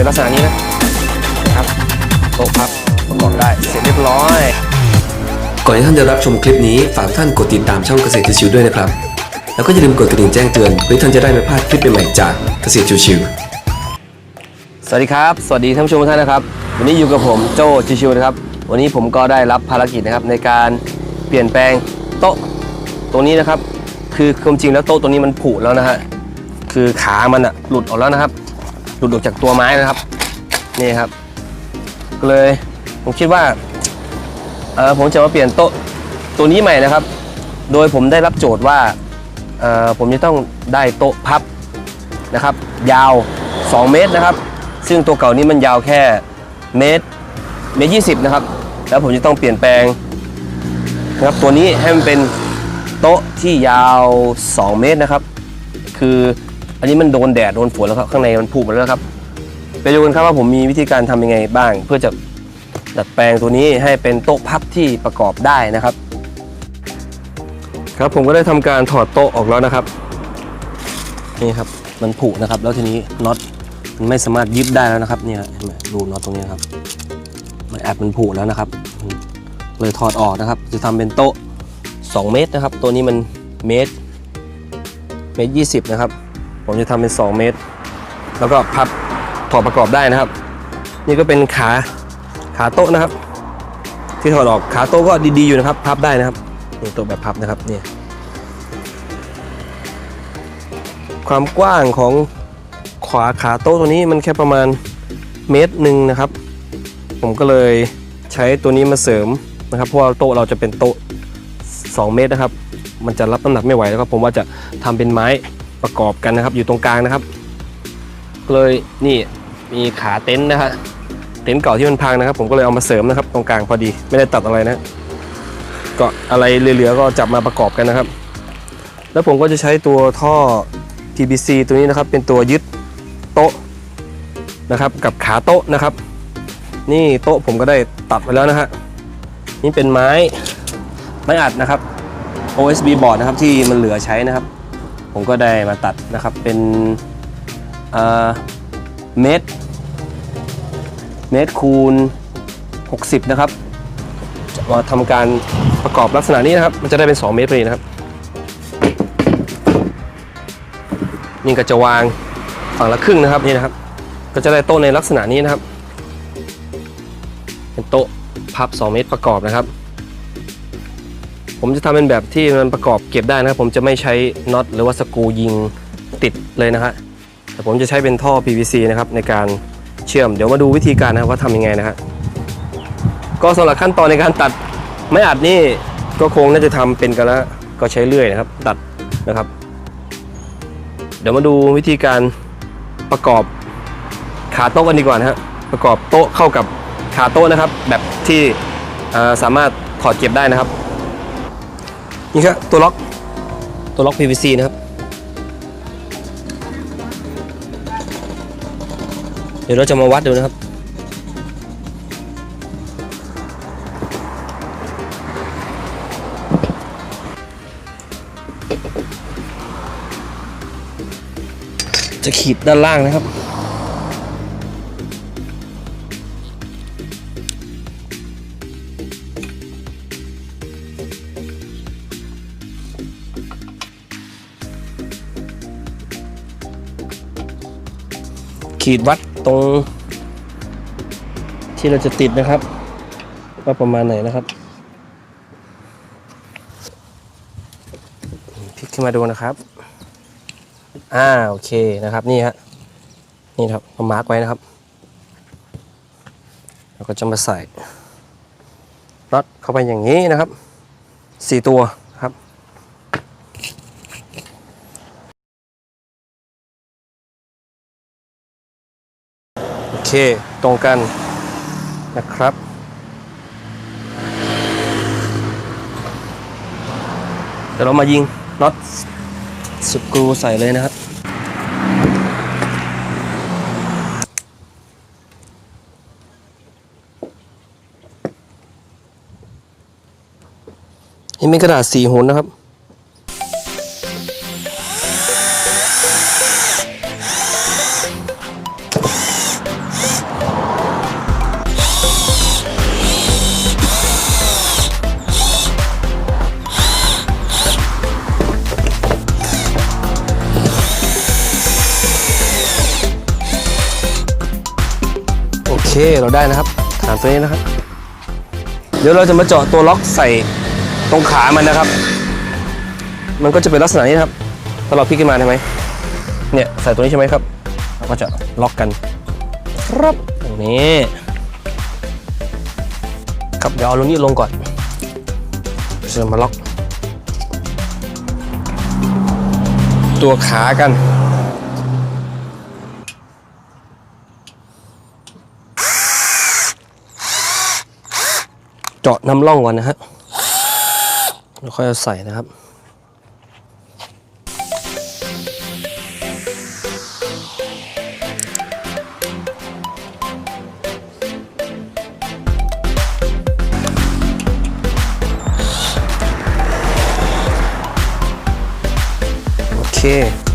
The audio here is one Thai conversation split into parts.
เป็นลักษณะนี้นะนะครับโต๊ะพับประกอบได้เสร็จเรียบร้อย ก่อนที่ท่านจะรับชมคลิปนี้ฝากท่านกดติดตามช่องเกษตรชิวๆด้วยนะครับ แล้วก็อย่าลืมกดกระดิ่งแจ้งเตือนเพื่อท่านจะได้ไม่พลาดคลิปใหม่ๆจากเกษตรชิวๆสวัสดีครับ สวัสดีท่านผู้ชมทุกท่านนะครับ วันนี้อยู่กับผมโจชิวๆนะครับ วันนี้ผมก็ได้รับภารกิจนะครับในการเปลี่ยนแปลงโต๊ะตรงนี้นะครับ คือความจริงแล้วโต๊ะตัวนี้มันผุแล้วนะฮะ คือขามันอะหลุดออกแล้วนะครับ หลุดออกจากตัวไม้นะครับ นี่ครับ ก็เลยผมคิดว่าเออผมจะมาเปลี่ยนโต๊ะตัวนี้ใหม่นะครับ โดยผมได้รับโจทย์ว่าเออผมจะต้องได้โต๊ะพับนะครับ ยาว 2 เมตรนะครับ ซึ่งตัวเก่านี้มันยาวแค่เมตรเมตรยีนะครับ แล้วผมจะต้องเปลี่ยนแปลงนะครับตัวนี้ให้มันเป็นโต๊ะที่ยาว 2 เมตรนะครับ คือ อันนี้มันโดนแดดโดนฝนแล้วครับข้างในมันผุหมดแล้วครับ ไปดูกันครับว่าผมมีวิธีการทำยังไงบ้าง เพื่อจะดัดแปลงตัวนี้ให้เป็นโต๊ะพับที่ประกอบได้นะครับ ครับผมก็ได้ทำการถอดโต๊ะออกแล้วนะครับนี่ครับมันผุนะครับ แล้วทีนี้น็อตมันไม่สามารถยึดได้แล้วนะครับเนี่ยเห็นไหมดูน็อตตรงนี้นะครับมันแอบมันผุแล้วนะครับ เลยถอดออกนะครับ จะทำเป็นโต๊ะ 2 เมตรนะครับ ตัวนี้มันเมตรเมตรยีนะครับ ผมจะทำเป็น 2 เมตร แล้วก็พับถอดประกอบได้นะครับ นี่ก็เป็นขาขาโต๊ะนะครับ ที่ถอดออกขาโต๊ะก็ดีๆอยู่นะครับ พับได้นะครับนี่โต๊ะแบบพับนะครับเนี่ยความกว้างของขวาขาโต๊ะตัวนี้มันแค่ประมาณเมตรหนึ่งนะครับ ผมก็เลยใช้ตัวนี้มาเสริมนะครับ เพราะว่าโต๊ะเราจะเป็นโต๊ะ 2 เมตรนะครับ มันจะรับน้ำหนักไม่ไหวแล้วก็ผมว่าจะทำเป็นไม้ ประกอบกันนะครับ อยู่ตรงกลางนะครับ เลยนี่มีขาเต็นท์นะฮะเต็นท์เก่าที่มันพังนะครับ ผมก็เลยเอามาเสริมนะครับ ตรงกลางพอดี ไม่ได้ตัดอะไรนะ ก็อะไรเหลือๆก็จับมาประกอบกันนะครับ แล้วผมก็จะใช้ตัวท่อ PVC ตัวนี้นะครับ เป็นตัวยึดโต๊ะนะครับ กับขาโต๊ะนะครับ นี่โต๊ะผมก็ได้ตัดไปแล้วนะฮะนี่เป็นไม้ไม้อัดนะครับ OSB บอร์ดนะครับที่มันเหลือใช้นะครับ ผมก็ได้มาตัดนะครับเป็นเมตรเมตรคูณ 60 นะครับมาทำการประกอบลักษณะนี้นะครับ มันจะได้เป็น 2 เมตรพอดีนะครับ นี่ก็จะวางฝั่งละครึ่งนะครับนี่นะครับ ก็จะได้โต๊ะในลักษณะนี้นะครับ เป็นโต๊ะพับ 2 เมตรประกอบนะครับ ผมจะทำเป็นแบบที่มันประกอบเก็บได้นะครับ ผมจะไม่ใช้น็อตหรือว่าสกรูยิงติดเลยนะฮะแต่ผมจะใช้เป็นท่อ PVC นะครับในการเชื่อม เดี๋ยวมาดูวิธีการนะครับว่าทำยังไงนะฮะก็สำหรับขั้นตอนในการตัดไม้อัดนี่ก็คงน่าจะทำเป็นกันแล้วก็ใช้เลื่อยนะครับ ตัดนะครับ เดี๋ยวมาดูวิธีการประกอบขาโต๊ะกันดีกว่านะฮะประกอบโต๊ะเข้ากับขาโต๊ะนะครับ แบบที่สามารถถอดเก็บได้นะครับ นี่ครับตัวล็อกตัวล็อก PVC นะครับ เดี๋ยวเราจะมาวัดดูนะครับ จะขีดด้านล่างนะครับ ขีดวัดตรง ที่เราจะติดนะครับ ว่าประมาณไหนนะครับพลิกขึ้นมาดูนะครับอ่าโอเคนะครับนี่ฮะนี่ครับเอามาร์กไว้นะครับแล้วก็จะมาใส่น็อตเข้าไปอย่างนี้นะครับสี่ตัวครับ โอ เคตรงกันนะครับเดี๋ยวเรามายิงน็อตสกรูใส่เลยนะครับนี่เป็นกระดาษสีหุนนะครับ เราได้นะครับ ฐานตัวนี้นะครับ เดี๋ยวเราจะมาเจาะตัวล็อกใส่ตรงขามันนะครับ มันก็จะเป็นลักษณะนี้นะครับถ้าเราพลิกขึ้นมาใช่ไหมเนี่ยใส่ตัวนี้ใช่ไหมครับเราก็จะล็อกกันครับตรงนี้ครับเดี๋ยวเอาลงนี้ลงก่อนจะมาล็อก ตัวขากัน เจาะน้ำร่องก่อนนะฮะแล้วค่อยเอาใส่นะครับโอเค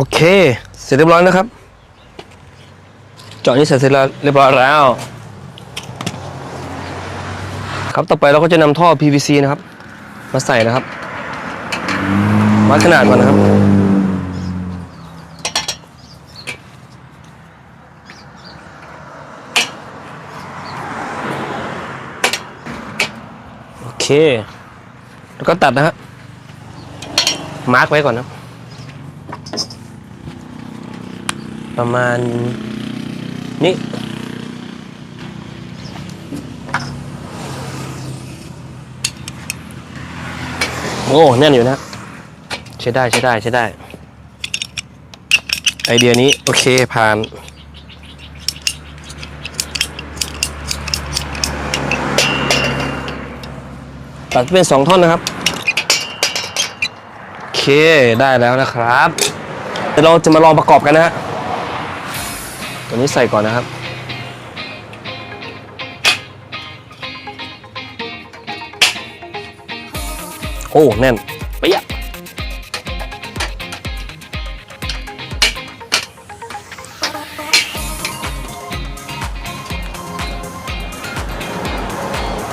โอเค เสร็จเรียบร้อยนะครับเจาะนี้เสร็จแล้วเรียบร้อยแล้ว ครับต่อไปเราก็จะนำท่อ PVC นะครับ มาใส่นะครับวัดขนาดมันนะครับ โอเค แล้วก็ตัดนะฮะมาร์กไว้ก่อนนะครับ ประมาณนี้โอ้แน่นอยู่นะ ใช้ได้ใช้ได้ใช้ได้ ไอเดียนี้ โอเค ผ่านตัดเป็นสองท่อนนะครับ โอเคได้แล้วนะครับ เดี๋ยวเราจะมาลองประกอบกันนะฮะ ตัวนี้ใส่ก่อนนะครับ โอ้ แน่นเปียะ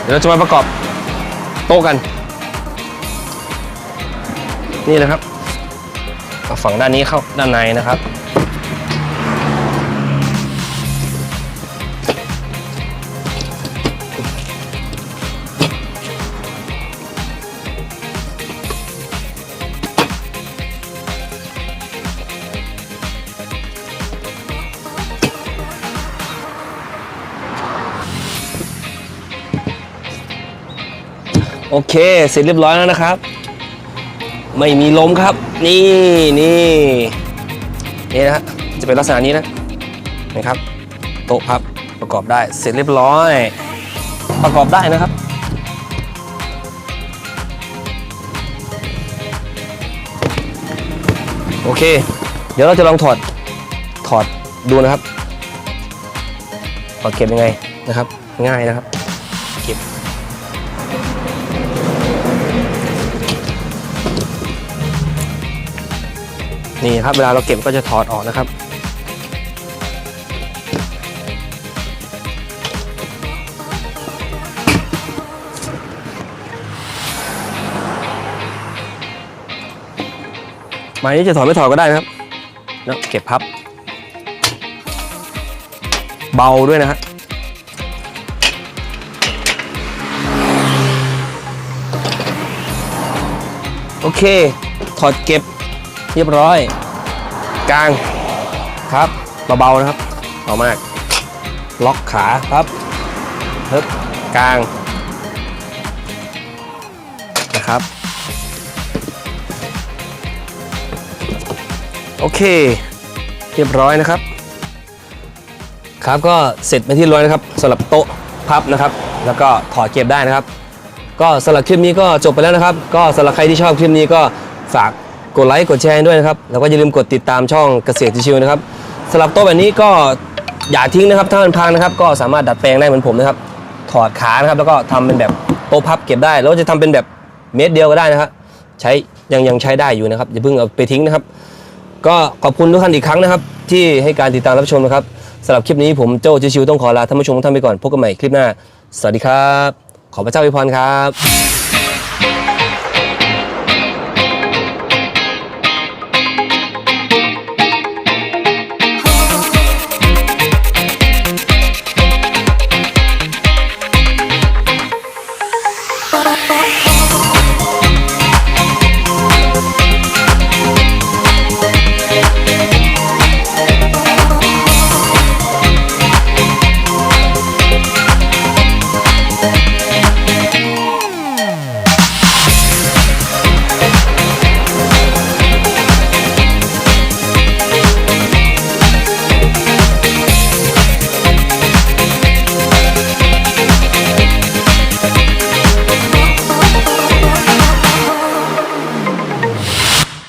เดี๋ยวเราจะมาประกอบโต๊ะกัน นี่นะครับเอาฝั่งด้านนี้เข้าด้านในนะครับ โอเค เสร็จเรียบร้อยแล้วนะครับ ไม่มีลมครับ นี่นี่นี่นะฮะจะเป็นลักษณะนี้นะนะครับโต๊ะพับประกอบได้เสร็จเรียบร้อย ประกอบได้นะครับโอเค เดี๋ยวเราจะลองถอดถอดดูนะครับถอดเก็บยังไงนะครับ ง่ายนะครับ นี่ครับเวลาเราเก็บก็จะถอดออกนะครับ ไม้นี้จะถอดไม่ถอดก็ได้นะครับเก็บพับ เบาด้วยนะฮะโอเค ถอดเก็บ เรียบร้อย กลางครับเบาๆนะครับเบามาก ล็อกขาครับเฮิบกลางนะครับ โอเค เรียบร้อยนะครับ ครับก็เสร็จไปนที่เรียบร้อยนะครับสำหรับโต๊ะพับนะครับ แล้วก็ถอดเก็บได้นะครับ ก็สำหรับคลิปนี้ก็จบไปแล้วนะครับ ก็สำหรับใครที่ชอบคลิปนี้ก็ฝาก กดไลค์กดแชร์ด้วยนะครับ แล้วก็อย่าลืมกดติดตามช่องเกษตรชิวๆนะครับสำหรับโต๊ะแบบนี้ก็อย่าทิ้งนะครับ ถ้ามันพังนะครับ ก็สามารถดัดแปลงได้เหมือนผมนะครับ ถอดขานะครับแล้วก็ทำเป็นแบบโต๊ะพับเก็บได้ แล้วจะทำเป็นแบบเม็ดเดียวก็ได้นะครับ ใช้ยังยังใช้ได้อยู่นะครับอย่าเพิ่งเอาไปทิ้งนะครับ ก็ขอบคุณทุกท่านอีกครั้งนะครับ ที่ให้การติดตามรับชมนะครับสำหรับคลิปนี้ผมโจชิวๆต้องขอลาท่านผู้ชมทุกท่านไปก่อนพบกันใหม่คลิปหน้า สวัสดีครับ ขอพระเจ้าอวยพรครับ